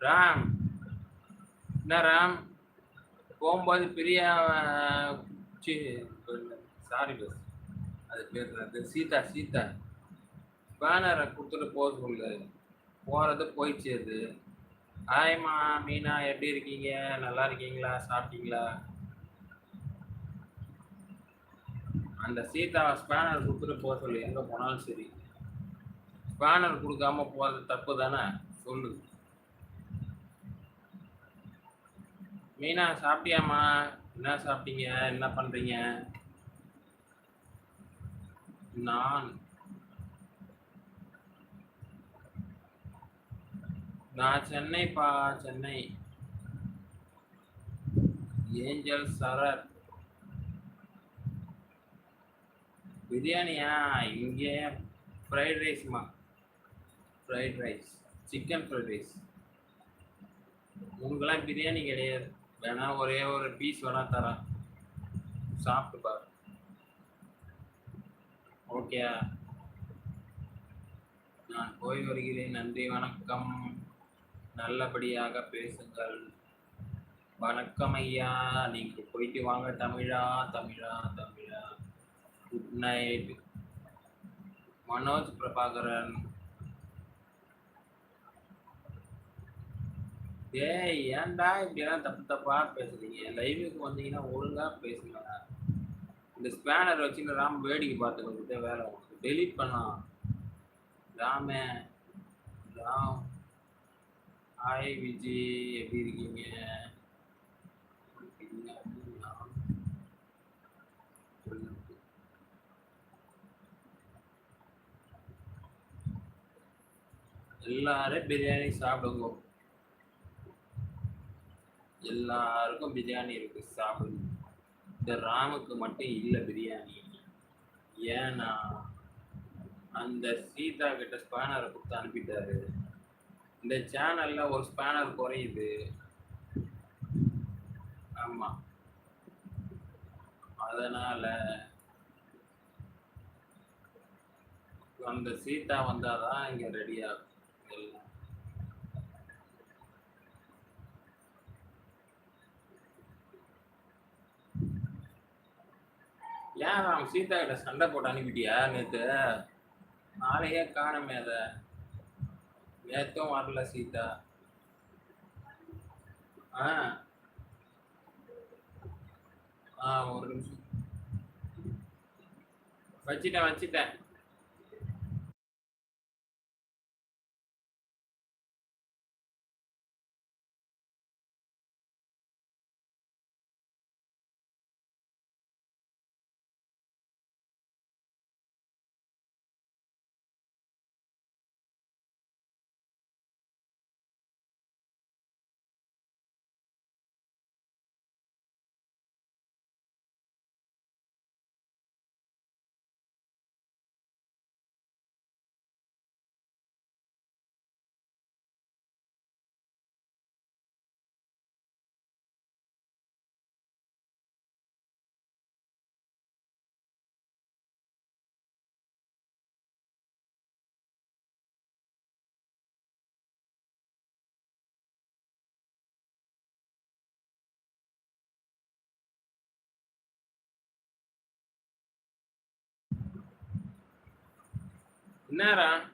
ராம். என்ன ராம்? போகும்போது பெரிய சாரி பஸ் அது பேர் அது சீதா சீதா. பேனரை கொடுத்துட்டு போக சொல்லு. போகிறது போயிடுச்சு அது. ஹாய்மா மீனா எப்படி இருக்கீங்க? நல்லா இருக்கீங்களா? சாப்பிட்டீங்களா? அந்த சீதா ஸ்பேனர் கொடுத்துட்டு போக சொல்லு. எங்கே போனாலும் சரி. ஸ்பேனர் கொடுக்காம போகிறது தப்பு தானே? சொல்லு. மீனா சாப்பிட்டியாம்மா? என்ன சாப்பிட்டீங்க? என்ன பண்ணுறீங்க நான். நான் சென்னைப்பா சென்னை. ஏஞ்சல் சரர். பிரியாணியா? இங்கே fried ரைஸ்மா? Fried rice. Chicken fried rice. உங்களுக்கெல்லாம் பிரியாணி கிடையாது. வேணா ஒரே ஒரு பீஸ் வேணா தரேன். சாப்பிட்டு பாரு. ஓகே நான் போய் வருகிறேன். நன்றி வணக்கம். நல்லபடியாக பேசுங்கள். வணக்கம் ஐயா. நீங்கள் போயிட்டு வாங்க தமிழா தமிழா தமிழா. Good night Manoj Prabhakaran. ஏய் ஏன்டா இப்படியெல்லாம் தப்பு தப்பா பேசுறீங்க? லைவுக்கு வந்தீங்கன்னா ஒழுங்கா பேசுங்க இந்த ஸ்பேனர் வச்சு ராம் வேடிக்கை பார்த்துக்கிட்டே வேலை டெலிட் பண்ணலாம். ராமே ராம். ஹாய் விஜி. எப்படி இருக்கீங்க? எல்லாரும் பிரியாணி சாப்பிடுங்க. எல்லாருக்கும் பிரியாணி இருக்கு சாப்பிடு. இந்த ராமுக்கு மட்டும் இல்லை பிரியாணி. ஏன்னா அந்த சீதா கிட்ட ஸ்பேனரை கொடுத்து அனுப்பிட்டாரு. இந்த சேனல்ல ஒரு ஸ்பேனர் குறையுது. ஆமா. அதனால அந்த சீதா வந்தாதான் இங்க ரெடி ஆகும். எல்லாம். ஏன் அவன் சீதா கிட்ட சண்டை போட்டு அனுப்பிட்டியா நேத்து? நாளையே காணமே அத. நேத்தும் வரல சீதா. ஆ. ஆ ஒரு நிமிஷம். வச்சிட்டேன் வச்சிட்டேன். Nara.